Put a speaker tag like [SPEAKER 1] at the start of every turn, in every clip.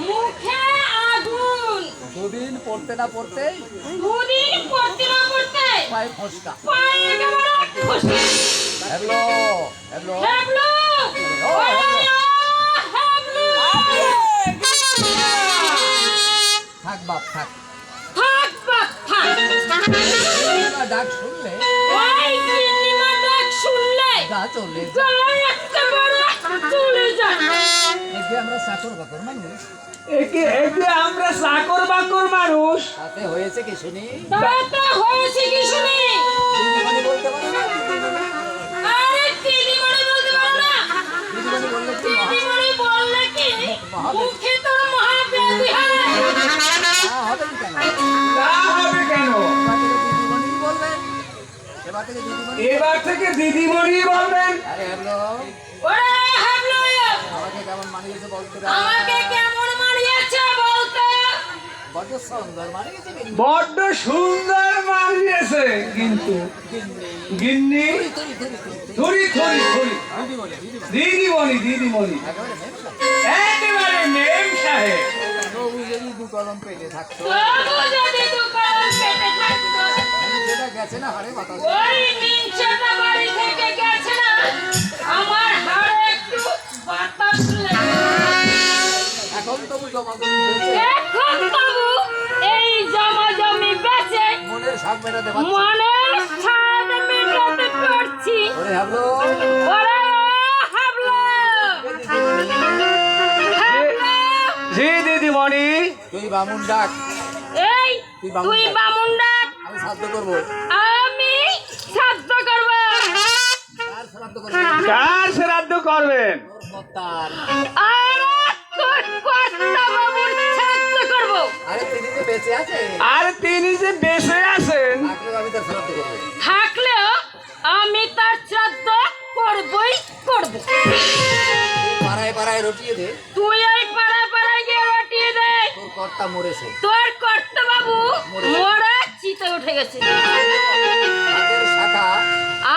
[SPEAKER 1] মুখে আগুন। দুদিন পড়তে না পড়তেই
[SPEAKER 2] দুদিন পড়তে না পড়তে
[SPEAKER 1] পায়ে ফসকা।
[SPEAKER 2] পায়ে একেবারে খুশি
[SPEAKER 1] হ্যালো হ্যালো।
[SPEAKER 2] হ্যাবলো
[SPEAKER 1] থাক বাপ থাক।
[SPEAKER 2] থাক বাপ থাক।
[SPEAKER 1] ডাক শুনলে
[SPEAKER 2] ডাক শুনলে
[SPEAKER 1] গা চলে
[SPEAKER 2] একেবারে চলে
[SPEAKER 1] একে আমরা চাকর বাকর মানুষ।
[SPEAKER 3] একে একে আমরা চাকর বাকর মানুষ।
[SPEAKER 1] তাতে হয়েছে কি শুনি?
[SPEAKER 2] তাতে হয়েছে কি শুনি?
[SPEAKER 1] দিদিমণি বলতে পারো না?
[SPEAKER 2] আরে দিদিমণি বলতে পারো না?
[SPEAKER 1] দিদিমণি বললে কি
[SPEAKER 2] দিদিমণি বললে কি? মুখে তোর মহাব্যাধি হবে
[SPEAKER 1] এবার থেকে দিদিমণি বলবেন। আরে হ্যালো।
[SPEAKER 2] ওরে হাবলো
[SPEAKER 1] আমাকে কেমন মানিয়েছে বলতে
[SPEAKER 2] আমাকে কেমন মারিয়েছে বলতে?
[SPEAKER 1] বড্ড সুন্দর মানিয়েছে কিন্তু।
[SPEAKER 3] বড্ড সুন্দর মারিয়েছে কিন্তু। গিন্নি থরি থরি থরি
[SPEAKER 1] দিদিমণি দিদিমণি। একেবারে
[SPEAKER 3] মেম সাহেব।
[SPEAKER 1] তবু যদি দু কলম পেটে থাকতো।
[SPEAKER 2] তবু যদি দোকান পেটে ওই নিচেটা বাড়ি থেকে গেছে না? আমার হাড়ে একটু বাতাস
[SPEAKER 1] এখন তবু জমা
[SPEAKER 2] এখন বাবু এই জমা জমি বেচে
[SPEAKER 1] মনের শাক মেটাতে পারছি।
[SPEAKER 2] মনে স্বাদ মেটাতে পারছি।
[SPEAKER 1] ওরে হাবলো।
[SPEAKER 2] ওরে হাবলো। হাবলো
[SPEAKER 3] জি দিদিমণি
[SPEAKER 1] তুই বামুন ডাক।
[SPEAKER 2] এই
[SPEAKER 1] তুই বামুন ডাক। আমি শ্রাদ্ধ করব।
[SPEAKER 3] করবেন?
[SPEAKER 2] আর তোর কর্তা বাবুর শ্রাদ্ধ করব
[SPEAKER 1] আরে তিনি যে বেঁচে
[SPEAKER 3] আছেন?
[SPEAKER 1] থাকলেও আমি তার শ্রাদ্ধ
[SPEAKER 2] করবই করব।
[SPEAKER 1] পাড়ায় পাড়ায় রটিয়ে দে।
[SPEAKER 2] তুই এই পাড়া পাড়ায় গিয়ে রটিয়ে দে।
[SPEAKER 1] তোর কর্তা মরেছে।
[SPEAKER 2] তোর কর্তা বাবু মরে চিতে উঠে গেছে।
[SPEAKER 1] হাতের শাখা।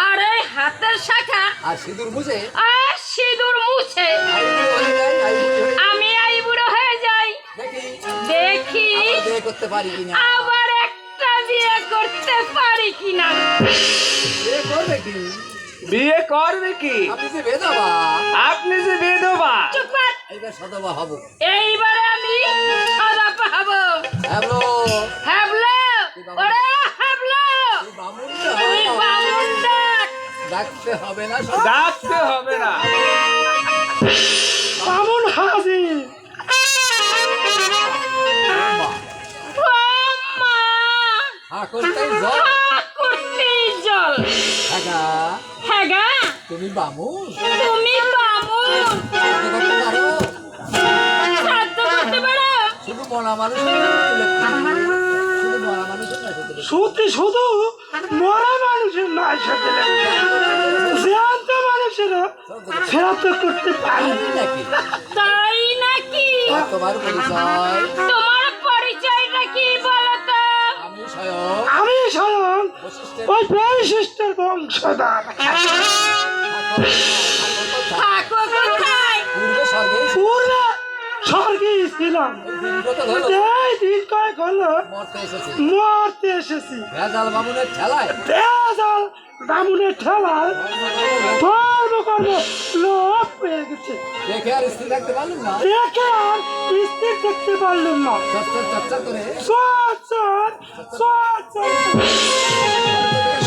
[SPEAKER 2] আর এই হাতের শাখা।
[SPEAKER 1] আর সিঁদুর
[SPEAKER 2] বুঝে। মুছে আমি আই বুড়ো হয়ে যাই।
[SPEAKER 1] দেখি
[SPEAKER 2] দেখি
[SPEAKER 1] আবার বিয়ে করতে পারি কিনা
[SPEAKER 2] আবার একটা বিয়ে করতে পারি কিনা।
[SPEAKER 1] বিয়ে করবে কি
[SPEAKER 3] বিয়ে করবে কি
[SPEAKER 1] আপনি যে বেদবা
[SPEAKER 3] আপনি যে বিধবা।
[SPEAKER 1] এইবার সদবা হব।
[SPEAKER 2] এইবারে আমি সাদা পাবো
[SPEAKER 1] হ্যালো
[SPEAKER 2] হ্যাবলো। ওরে হ্যাবলো।
[SPEAKER 1] তুই বামুন
[SPEAKER 2] ডাক
[SPEAKER 1] ডাকতে হবে না
[SPEAKER 3] ডাকতে হবে না। বামুন হাজির
[SPEAKER 1] তুমি বামুন?
[SPEAKER 2] তুমি বামুন।
[SPEAKER 1] শুধু মরা মানুষ শুধু মরা মানুষের
[SPEAKER 3] নয় সাথে মানুষেরও শ্রাদ্ধ করতে পারে।
[SPEAKER 1] নাকি
[SPEAKER 2] তাই নাকি?
[SPEAKER 1] তোমার পরিচয়
[SPEAKER 2] তোমার পরিচয়টা কি বলো তো
[SPEAKER 1] আমি স্বয়ং।
[SPEAKER 3] আমি স্বয়ং। ওই বৈশিষ্ট্যের বংশধর
[SPEAKER 2] থাকো কোথায়
[SPEAKER 1] পূর্বে স্বর্গে
[SPEAKER 3] পূর্বে স্বর্গে ছিলাম এই দিন কয়েক হলো
[SPEAKER 1] মরতে এসেছি। ভেজাল বামুনের ঠেলায়।
[SPEAKER 3] দেয়াল বামুনের ঠেলায় ধর্ম কর্ম লোপ পেয়ে গেছে।
[SPEAKER 1] দেখে আর স্থির থাকতে পারলাম না?
[SPEAKER 3] দেখে আর স্থির দেখতে পারলেন না।
[SPEAKER 1] করে।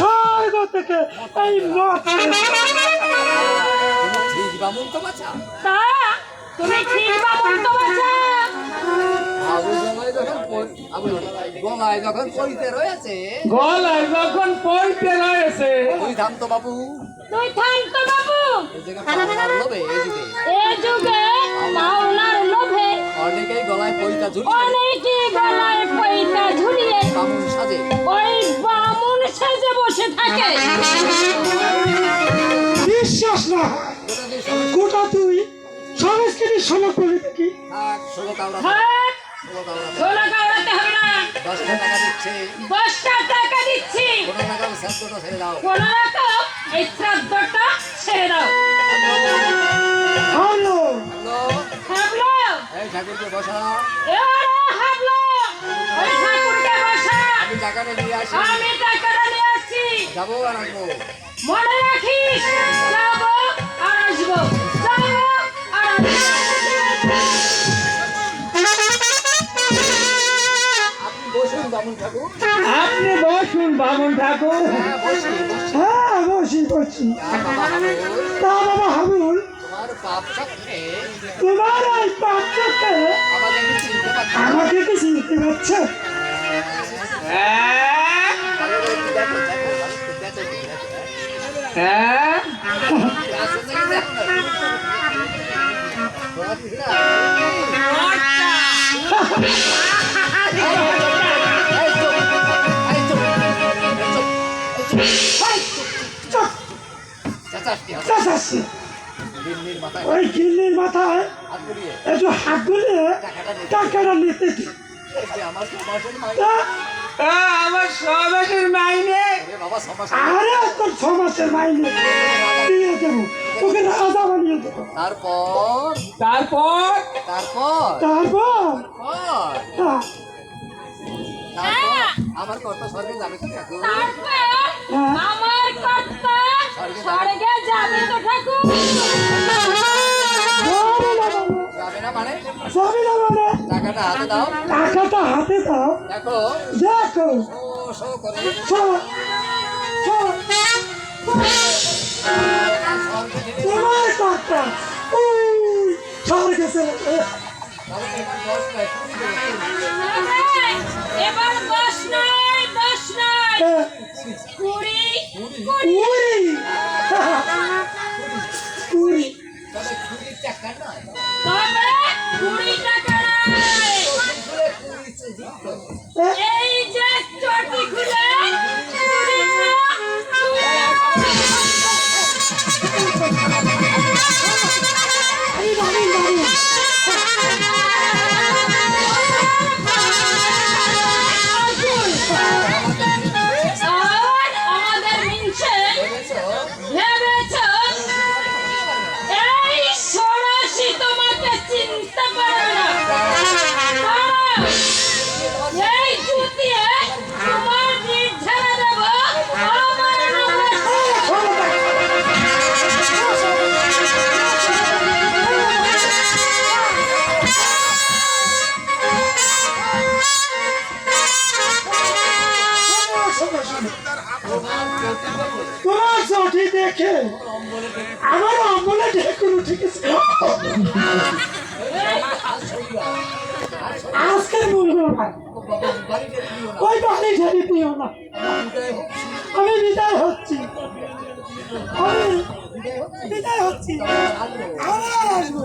[SPEAKER 3] স্বর্গ থেকে এই মত
[SPEAKER 1] ঠিক বামুন তো বাছা।
[SPEAKER 2] তা তুমি ঠিক বামুন তো
[SPEAKER 1] গলায় যখন পইতে রয়েছে
[SPEAKER 3] গলায় যখন পড়তে রয়েছে।
[SPEAKER 1] তুই থাম তো বাবু।
[SPEAKER 2] তুই থাম তো বাবু।
[SPEAKER 1] এই যুগে।
[SPEAKER 2] পাওনার লোভে
[SPEAKER 1] অনেকেই গলায় পইতা ঝুলিয়ে
[SPEAKER 2] অনেকে গলায় পয়সা ঝুলিয়ে
[SPEAKER 1] বামুন সাজে।
[SPEAKER 2] ওই বামুন সেজে বসে থাকে।
[SPEAKER 3] বিশ্বাস না
[SPEAKER 1] গোটা
[SPEAKER 3] তুই
[SPEAKER 1] থাক ষোলো কাউরা
[SPEAKER 2] থাক
[SPEAKER 1] ষোলো কাউরা
[SPEAKER 2] ষোলো কাউরাতে হবে না।
[SPEAKER 1] দশটা টাকা দিচ্ছে।
[SPEAKER 2] দশটা টাকা দিচ্ছি।
[SPEAKER 1] কোনো টাকা সাতটা ছেড়ে দাও।
[SPEAKER 2] কোন রকম এই শ্রাদ্ধটা ছেড়ে দাও।
[SPEAKER 3] Hello
[SPEAKER 1] hello?
[SPEAKER 2] ভাবলো?
[SPEAKER 1] ঠাকুরকে বসা।
[SPEAKER 2] এরে হাবলো ওই ঠাকুরকে বসা।
[SPEAKER 1] আমি টাকাটা নিয়ে আসি।
[SPEAKER 2] আমি টাকাটা নিয়ে আসছি
[SPEAKER 1] যাব আর আসব।
[SPEAKER 2] মনে রাখিস? যাব আর আসব।
[SPEAKER 1] আপনি বসুন বামুন ঠাকুর। হ্যাঁ বসি বসি।
[SPEAKER 3] তা বাবা হাবুল
[SPEAKER 1] তোমার
[SPEAKER 3] এই পাত্রকে
[SPEAKER 1] আমাকে কি চিনতে পারছ?
[SPEAKER 3] হ্যাঁ। হ্যাঁ।
[SPEAKER 1] চেঁচাচ্ছি,
[SPEAKER 3] ওই গিল্লির মাথায়
[SPEAKER 1] হাত
[SPEAKER 3] একটু হাত গুলিয়ে টাকাটা নিতে দি।
[SPEAKER 1] আমার মাইনে।
[SPEAKER 3] মাইনে। আরে তোর ছমাসের মাইনে। দিয়ে দেবো। রাজা বানিয়ে দেবো।
[SPEAKER 1] তারপর?
[SPEAKER 3] তারপর?
[SPEAKER 1] তারপর?
[SPEAKER 3] তারপর?
[SPEAKER 1] আমার কর্ত স্বর্গে যাবে তো ঠাকুর।
[SPEAKER 2] আমার কর্তা স্বর্গে যাবে তো ঠাকুর।
[SPEAKER 3] যাবে না
[SPEAKER 1] মানে?
[SPEAKER 3] যাবে না মানে?
[SPEAKER 1] টাকাটা হাতে দাও।
[SPEAKER 3] টাকাটা হাতে দাও।
[SPEAKER 1] দেখো।
[SPEAKER 3] দেখো।
[SPEAKER 1] শো শো করে।
[SPEAKER 3] চল, চল,
[SPEAKER 1] স্বর্গে
[SPEAKER 3] চলে
[SPEAKER 2] এবার দশ নয় দশ নয়
[SPEAKER 3] হ্যাঁ,
[SPEAKER 2] কুড়ি।
[SPEAKER 3] কুড়ি।
[SPEAKER 2] Yeah. তোমার
[SPEAKER 3] চটি দেখে আমার অম্বলে ঢেকুন উঠে গেছে আজকে বলব না। ওই বাড়ি ঝেড়ে দিও না।
[SPEAKER 1] আমি বিদায়
[SPEAKER 3] হচ্ছি।
[SPEAKER 1] বিদায় হচ্ছি।
[SPEAKER 3] বিদায়
[SPEAKER 1] আসব।